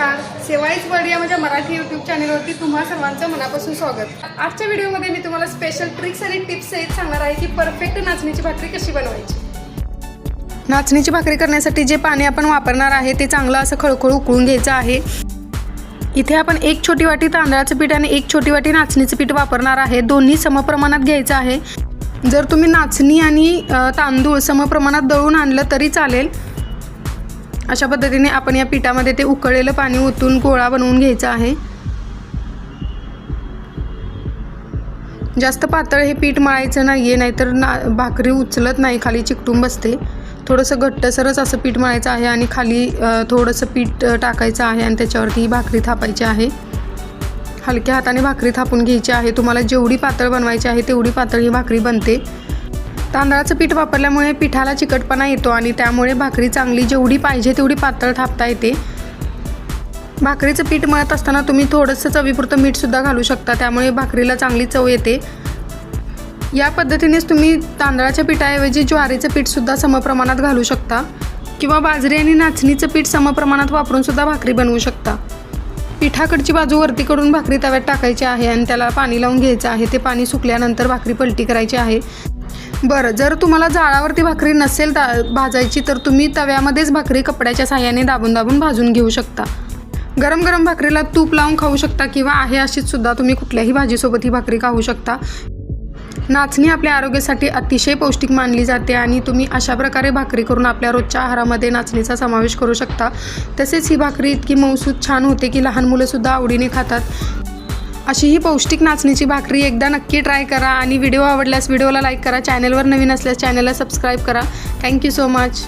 नमस्कार. सेवाईच वर्ड या माझ्या मराठी यूट्यूब चॅनलवरती तुम्हा सर्वांचं मनापासून स्वागत. आजच्या व्हिडिओमध्ये मी तुम्हाला स्पेशल ट्रिक्स आणि टिप्स सहित सांगणार आहे की परफेक्ट नाचणीची भाकरी कशी बनवायची. नाचणीची भाकरी करण्यासाठी जे पाणी आपण वापरणार आहे ते चांगलं असं खळखळ उकळून घ्यायचं आहे. इथे आपण एक छोटी वाटी तांदळाचं पीठ आणि एक छोटी वाटी नाचणीचं पीठ वापरणार आहे. दोन्ही समप्रमाणात घ्यायचं आहे. जर तुम्ही नाचणी आणि तांदूळ समप्रमाणात दळून आणलं तरी चालेल. अशा पद्धतीने आपण या पिठामध्ये ते उकळलेलं पाणी ओतून गोळा बनवून घ्यायचा आहे. जास्त पातळ हे पीठ मळायचं नाही आहे नाहीतर ना भाकरी उचलत नाही खाली चिकटून बसते. थोडंसं घट्टसरच असं पीठ मळायचं आहे आणि खाली थोडंसं पीठ टाकायचं आहे आणि त्याच्यावरती ही भाकरी थापायची आहे. हलक्या हाताने भाकरी थापून घ्यायची आहे. तुम्हाला जेवढी पातळ बनवायची आहे तेवढी पातळ ही भाकरी बनते. तांदळाचं पीठ वापरल्यामुळे पिठाला चिकटपणा येतो आणि त्यामुळे भाकरी चांगली जेवढी पाहिजे तेवढी पातळ थापता येते. भाकरीचं पीठ मळत असताना तुम्ही थोडंसं चवीपुरतं मीठसुद्धा घालू शकता त्यामुळे भाकरीला चांगली चव येते. या पद्धतीनेच तुम्ही तांदळाच्या पिठाऐवजी ज्वारीचं पीठसुद्धा समप्रमाणात घालू शकता किंवा बाजरी आणि नाचणीचं पीठ समप्रमाणात वापरूनसुद्धा भाकरी बनवू शकता. पिठाकडची बाजू वरती करून भाकरी तव्यात टाकायची आहे आणि त्याला पाणी लावून घ्यायचं आहे. ते पाणी सुकल्यानंतर भाकरी पलटी करायची आहे. बरं जर तुम्हाला जाळावरती भाकरी नसेल दा भाजायची तर तुम्ही तव्यामध्येच भाकरी कपड्याच्या साह्याने दाबून दाबून भाजून घेऊ शकता. गरम गरम भाकरीला तूप लावून खाऊ शकता किंवा आहे अशीच सुद्धा तुम्ही कुठल्याही भाजीसोबत ही भाकरी खाऊ शकता. नाचणी आपल्या आरोग्यासाठी अतिशय पौष्टिक मानली जाते आणि तुम्ही अशा प्रकारे भाकरी करून आपल्या रोजच्या आहारामध्ये नाचणीचा समावेश करू शकता. तसेच ही भाकरी इतकी मौसूद छान होते की लहान मुलंसुद्धा आवडीने खातात. अशी ही पौष्टिक नाचणीची भाकरी एकदा नक्की ट्राय करा आणि व्हिडिओ आवडल्यास व्हिडिओला लाईक करा. चॅनलवर नवीन असल्यास चॅनलला सबस्क्राईब करा. Thank you so much.